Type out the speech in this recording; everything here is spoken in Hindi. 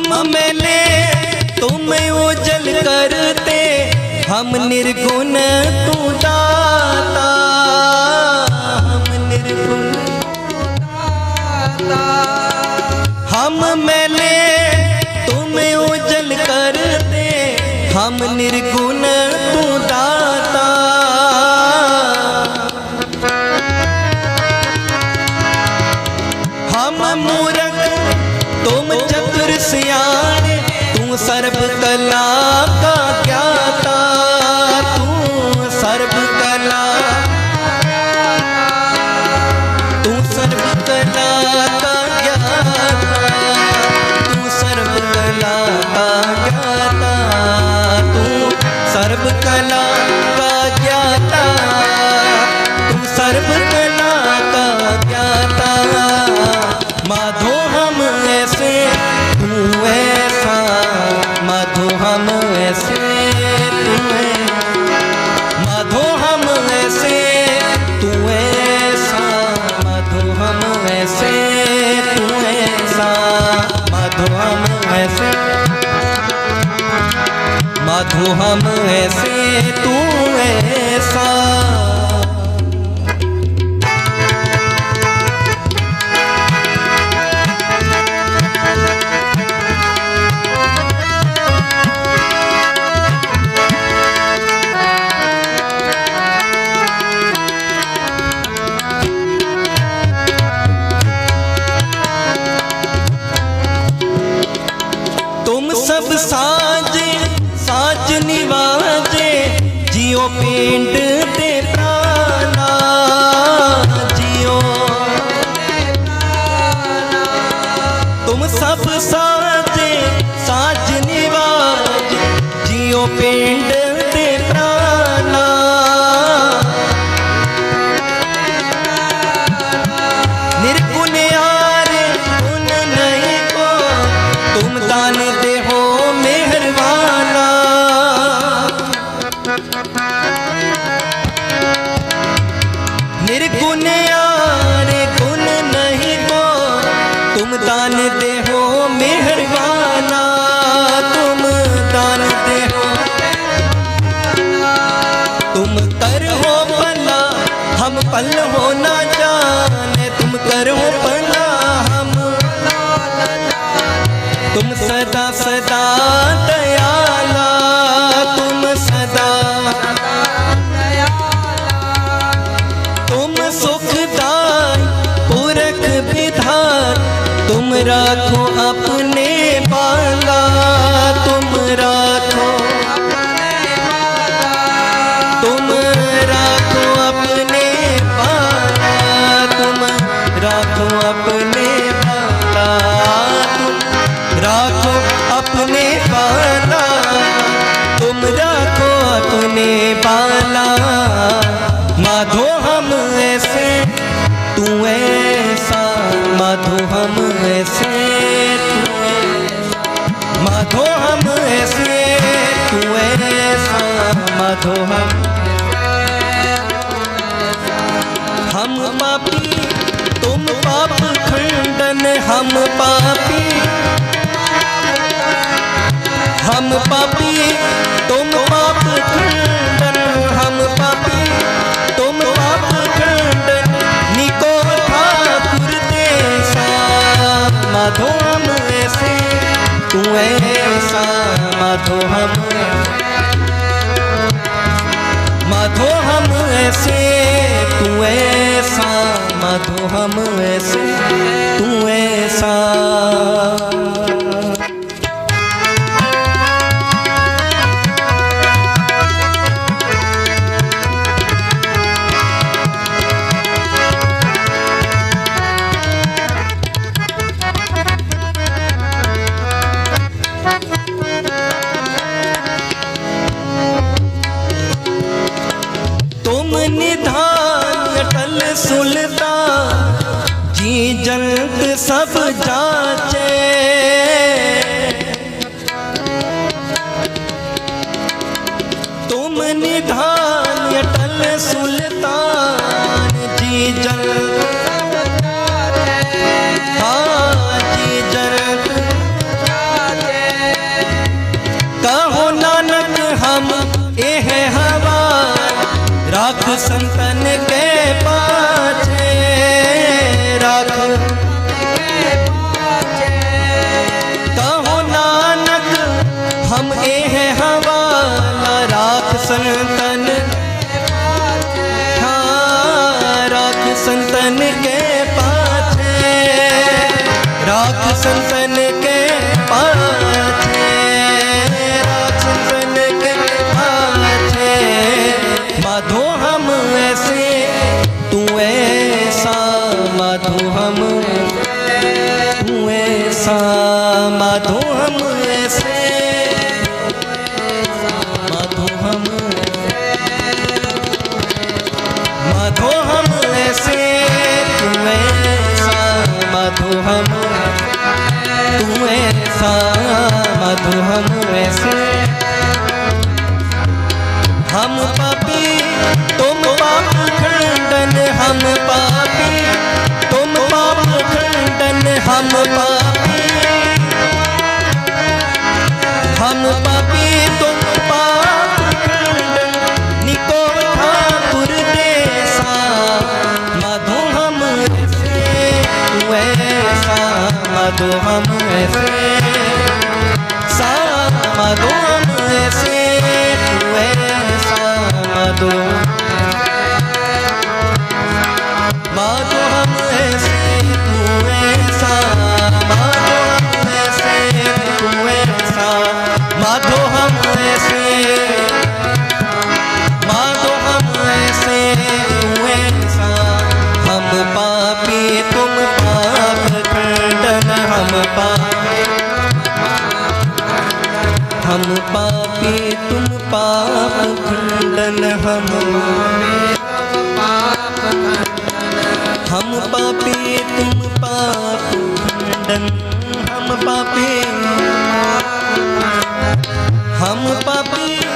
हम मिले तुम उजल करते, हम निर्गुण तू दाता। हम निर्गुण हम मिले तुम उजल करते, हम निर्गुण तू दाता। हम मूरख ऐसे। मधु हम ऐसे तू ऐसा। ਸਭ ਸਾਜੇ ਸਾਜ ਨਿਵਾਜੇ ਪਿੰਡ ਤੇ ਪ੍ਰਾਨਾ ਜਿਉ। ਤੁਮ ਸਭ ਸਾਜੇ ਸਾਜ ਨਿਵਾਜੇ, ਜਿਉ ਪਿੰਡ दान दे हो मेहरबाना, तुम दान दे हो तुम कर हो भला, हम पल हो ना जाने। तुम कर हो भला, हम तुम सदा सदा अपने बाला तुम माधो हम। हम पापी, तुम पाप खंडन, हम पापी। हम पापी, तुम पाप खंडन, हम पापी। तुम पाप खंडन निको ठाकुर देसा। माधो हम ऐसे, तू ऐसा, माधो हम माधो ऐसे तू ऐसा मधु हम ऐसे तू ऐसा। ਸਭ ਜਾਂਚੇ ਤੁਮ ਨਿਧਾਨ ਅਟਲ ਸੁਲਤਾਨ ਜੀ ਜਲ। ਕਹੋ ਨਾਨਕ, ਹਮ ਇਹ ਹਵਾ। ਰਾਖ ਸੰਤ हम ए हैं हवाला राख संतन। हाँ राख संतन के पाथे राख संतन खंडन हम हम पापी तुम पाप खंडन हम पापी।